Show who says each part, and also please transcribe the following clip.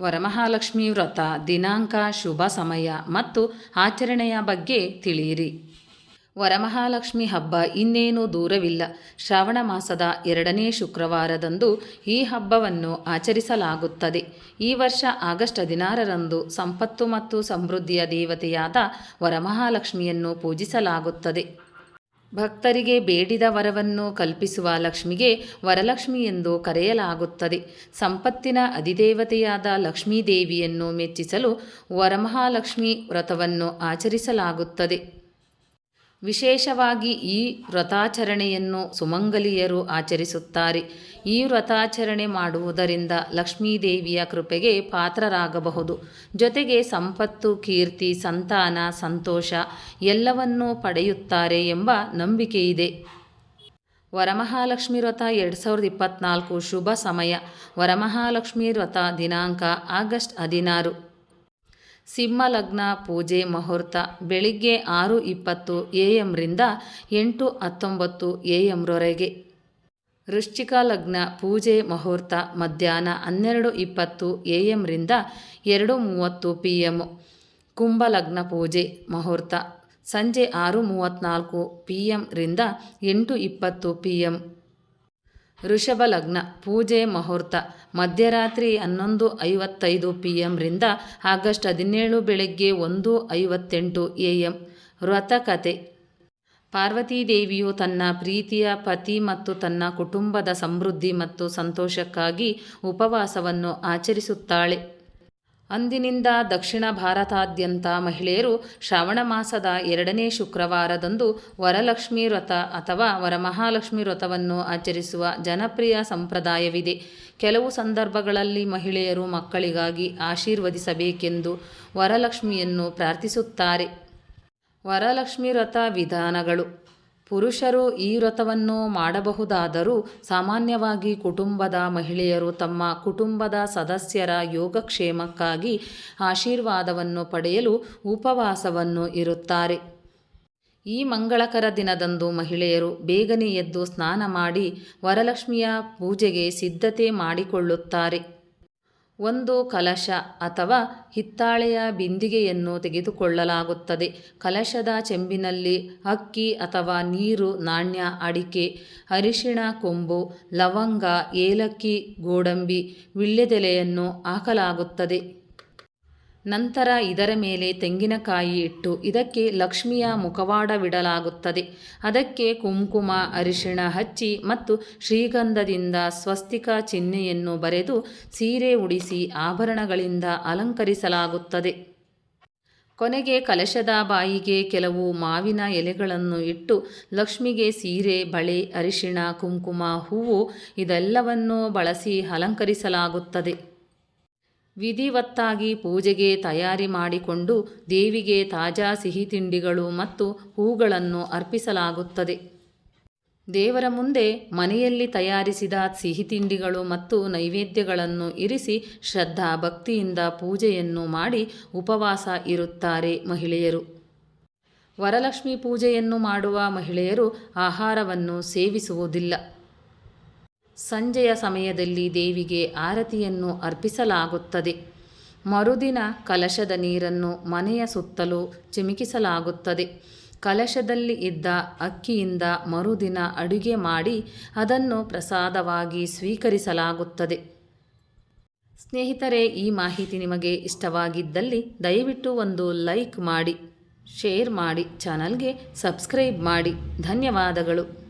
Speaker 1: ವರಮಹಾಲಕ್ಷ್ಮಿ ವ್ರತ, ದಿನಾಂಕ, ಶುಭ ಸಮಯ ಮತ್ತು ಆಚರಣೆಯ ಬಗ್ಗೆ ತಿಳಿಯಿರಿ. ವರಮಹಾಲಕ್ಷ್ಮಿ ಹಬ್ಬ ಇನ್ನೇನು ದೂರವಿಲ್ಲ. ಶ್ರಾವಣ ಮಾಸದ ಎರಡನೇ ಶುಕ್ರವಾರದಂದು ಈ ಹಬ್ಬವನ್ನು ಆಚರಿಸಲಾಗುತ್ತದೆ. ಈ ವರ್ಷ ಆಗಸ್ಟ್ ಹದಿನಾರರಂದು ಸಂಪತ್ತು ಮತ್ತು ಸಮೃದ್ಧಿಯ ದೇವತೆಯಾದ ವರಮಹಾಲಕ್ಷ್ಮಿಯನ್ನು ಪೂಜಿಸಲಾಗುತ್ತದೆ. ಭಕ್ತರಿಗೆ ಬೇಡಿದ ವರವನ್ನು ಕಲ್ಪಿಸುವ ಲಕ್ಷ್ಮಿಗೆ ವರಲಕ್ಷ್ಮಿ ಎಂದು ಕರೆಯಲಾಗುತ್ತದೆ. ಸಂಪತ್ತಿನ ಅಧಿದೇವತೆಯಾದ ಲಕ್ಷ್ಮೀದೇವಿಯನ್ನು ಮೆಚ್ಚಿಸಲು ವರಮಹಾಲಕ್ಷ್ಮಿ ವ್ರತವನ್ನು ಆಚರಿಸಲಾಗುತ್ತದೆ. ವಿಶೇಷವಾಗಿ ಈ ವ್ರತಾಚರಣೆಯನ್ನು ಸುಮಂಗಲಿಯರು ಆಚರಿಸುತ್ತಾರೆ. ಈ ವ್ರತಾಚರಣೆ ಮಾಡುವುದರಿಂದ ಲಕ್ಷ್ಮೀದೇವಿಯ ಕೃಪೆಗೆ ಪಾತ್ರರಾಗಬಹುದು. ಜೊತೆಗೆ ಸಂಪತ್ತು, ಕೀರ್ತಿ, ಸಂತಾನ, ಸಂತೋಷ ಎಲ್ಲವನ್ನೂ ಪಡೆಯುತ್ತಾರೆ ಎಂಬ ನಂಬಿಕೆಯಿದೆ ವರಮಹಾಲಕ್ಷ್ಮಿ ವ್ರತ ಎರಡು ಸಾವಿರದ ಇಪ್ಪತ್ತ್ನಾಲ್ಕು ಶುಭ ಸಮಯ. ವರಮಹಾಲಕ್ಷ್ಮಿ ವ್ರತ ದಿನಾಂಕ ಆಗಸ್ಟ್ ಹದಿನಾರು. ಸಿಂಹ ಲಗ್ನ ಪೂಜೆ ಮುಹೂರ್ತ ಬೆಳಿಗ್ಗೆ ಆರು ಇಪ್ಪತ್ತು ಎ ಎಂರಿಂದ ಎಂಟು ಹತ್ತೊಂಬತ್ತು ಎ ಎಮ್ರವರೆಗೆ ವೃಶ್ಚಿಕ ಲಗ್ನ ಪೂಜೆ ಮುಹೂರ್ತ ಮಧ್ಯಾಹ್ನ ಹನ್ನೆರಡು ಇಪ್ಪತ್ತು ಎ ಎಂರಿಂದ ಎರಡು ಮೂವತ್ತು ಪಿ ಎಂ ಲಗ್ನ ಪೂಜೆ ಮುಹೂರ್ತ ಸಂಜೆ ಆರು ಮೂವತ್ತ್ನಾಲ್ಕು ಪಿ ಎಂರಿಂದ ಎಂಟು ಇಪ್ಪತ್ತು ಪಿ ಎಂ ವೃಷಭ ಲಗ್ನ ಪೂಜೆ ಮುಹೂರ್ತ, ಮಧ್ಯರಾತ್ರಿ ಹನ್ನೊಂದು ಐವತ್ತೈದು ಪಿ ಎಮ್ರಿಂದ ಆಗಸ್ಟ್ ಹದಿನೇಳು ಬೆಳಗ್ಗೆ ಒಂದು ಐವತ್ತೆಂಟು ಎ ಎಂ ವ್ರತಕತೆ ಪಾರ್ವತೀದೇವಿಯು ತನ್ನ ಪ್ರೀತಿಯ ಪತಿ ಮತ್ತು ತನ್ನ ಕುಟುಂಬದ ಸಮೃದ್ಧಿ ಮತ್ತು ಸಂತೋಷಕ್ಕಾಗಿ ಉಪವಾಸವನ್ನು ಆಚರಿಸುತ್ತಾಳೆ. ಅಂದಿನಿಂದ ದಕ್ಷಿಣ ಭಾರತಾದ್ಯಂತ ಮಹಿಳೆಯರು ಶ್ರಾವಣ ಮಾಸದ ಎರಡನೇ ಶುಕ್ರವಾರದಂದು ವರಲಕ್ಷ್ಮಿ ವ್ರತ ಅಥವಾ ವರಮಹಾಲಕ್ಷ್ಮಿ ವ್ರತವನ್ನು ಆಚರಿಸುವ ಜನಪ್ರಿಯ ಸಂಪ್ರದಾಯವಿದೆ. ಕೆಲವು ಸಂದರ್ಭಗಳಲ್ಲಿ ಮಹಿಳೆಯರು ಮಕ್ಕಳಿಗಾಗಿ ಆಶೀರ್ವದಿಸಬೇಕೆಂದು ವರಲಕ್ಷ್ಮಿಯನ್ನು ಪ್ರಾರ್ಥಿಸುತ್ತಾರೆ. ವರಲಕ್ಷ್ಮಿ ವ್ರತ ವಿಧಾನಗಳು. ಪುರುಷರು ಈ ವ್ರತವನ್ನು ಮಾಡಬಹುದಾದರೂ ಸಾಮಾನ್ಯವಾಗಿ ಕುಟುಂಬದ ಮಹಿಳೆಯರು ತಮ್ಮ ಕುಟುಂಬದ ಸದಸ್ಯರ ಯೋಗಕ್ಷೇಮಕ್ಕಾಗಿ ಆಶೀರ್ವಾದವನ್ನು ಪಡೆಯಲು ಉಪವಾಸವನ್ನು ಇರುತ್ತಾರೆ. ಈ ಮಂಗಳಕರ ದಿನದಂದು ಮಹಿಳೆಯರು ಬೇಗನೆ ಎದ್ದು ಸ್ನಾನ ಮಾಡಿ ವರಲಕ್ಷ್ಮಿಯ ಪೂಜೆಗೆ ಸಿದ್ಧತೆ ಮಾಡಿಕೊಳ್ಳುತ್ತಾರೆ. ಒಂದು ಕಲಶ ಅಥವಾ ಹಿತ್ತಾಳೆಯ ಬಿಂದಿಗೆಯನ್ನು ತೆಗೆದುಕೊಳ್ಳಲಾಗುತ್ತದೆ. ಕಲಶದ ಚೆಂಬಿನಲ್ಲಿ ಅಕ್ಕಿ ಅಥವಾ ನೀರು, ನಾಣ್ಯ, ಅಡಿಕೆ, ಅರಿಶಿಣ, ಕೊಂಬು, ಲವಂಗ, ಏಲಕ್ಕಿ, ಗೋಡಂಬಿ ವಿಳ್ಯದೆಲೆಯನ್ನು ಹಾಕಲಾಗುತ್ತದೆ. ನಂತರ ಇದರ ಮೇಲೆ ತೆಂಗಿನಕಾಯಿ ಇಟ್ಟು ಇದಕ್ಕೆ ಲಕ್ಷ್ಮಿಯ ಮುಖವಾಡವಿಡಲಾಗುತ್ತದೆ ಅದಕ್ಕೆ ಕುಂಕುಮ, ಅರಿಶಿಣ ಹಚ್ಚಿ ಮತ್ತು ಶ್ರೀಗಂಧದಿಂದ ಸ್ವಸ್ತಿಕ ಚಿಹ್ನೆಯನ್ನು ಬರೆದು ಸೀರೆ ಉಡಿಸಿ ಆಭರಣಗಳಿಂದ ಅಲಂಕರಿಸಲಾಗುತ್ತದೆ. ಕೊನೆಗೆ ಕಲಶದ ಬಾಯಿಗೆ ಕೆಲವು ಮಾವಿನ ಎಲೆಗಳನ್ನು ಇಟ್ಟು ಲಕ್ಷ್ಮಿಗೆ ಸೀರೆ, ಬಳೆ, ಅರಿಶಿಣ, ಕುಂಕುಮ, ಹೂವು ಇದೆಲ್ಲವನ್ನೂ ಬಳಸಿ ಅಲಂಕರಿಸಲಾಗುತ್ತದೆ. ವಿಧಿವತ್ತಾಗಿ ಪೂಜೆಗೆ ತಯಾರಿ ಮಾಡಿಕೊಂಡು ದೇವಿಗೆ ತಾಜಾ ಸಿಹಿ ತಿಂಡಿಗಳು ಮತ್ತು ಹೂಗಳನ್ನು ಅರ್ಪಿಸಲಾಗುತ್ತದೆ. ದೇವರ ಮುಂದೆ ಮನೆಯಲ್ಲಿ ತಯಾರಿಸಿದ ಸಿಹಿ ತಿಂಡಿಗಳು ಮತ್ತು ನೈವೇದ್ಯಗಳನ್ನು ಇರಿಸಿ ಶ್ರದ್ಧಾ ಭಕ್ತಿಯಿಂದ ಪೂಜೆಯನ್ನು ಮಾಡಿ ಉಪವಾಸ ಇರುತ್ತಾರೆ ಮಹಿಳೆಯರು. ವರಲಕ್ಷ್ಮಿ ಪೂಜೆಯನ್ನು ಮಾಡುವ ಮಹಿಳೆಯರು ಆಹಾರವನ್ನು ಸೇವಿಸುವುದಿಲ್ಲ. ಸಂಜೆಯ ಸಮಯದಲ್ಲಿ ದೇವಿಗೆ ಆರತಿಯನ್ನು ಅರ್ಪಿಸಲಾಗುತ್ತದೆ. ಮರುದಿನ ಕಲಶದ ನೀರನ್ನು ಮನೆಯ ಸುತ್ತಲೂ ಚಿಮುಕಿಸಲಾಗುತ್ತದೆ. ಕಲಶದಲ್ಲಿ ಇದ್ದ ಅಕ್ಕಿಯಿಂದ ಮರುದಿನ ಅಡುಗೆ ಮಾಡಿ ಅದನ್ನು ಪ್ರಸಾದವಾಗಿ ಸ್ವೀಕರಿಸಲಾಗುತ್ತದೆ. ಸ್ನೇಹಿತರೆ, ಈ ಮಾಹಿತಿ ನಿಮಗೆ ಇಷ್ಟವಾಗಿದ್ದಲ್ಲಿ ದಯವಿಟ್ಟು ಒಂದು ಲೈಕ್ ಮಾಡಿ, ಶೇರ್ ಮಾಡಿ, ಚಾನಲ್ಗೆ ಸಬ್ಸ್ಕ್ರೈಬ್ ಮಾಡಿ. ಧನ್ಯವಾದಗಳು.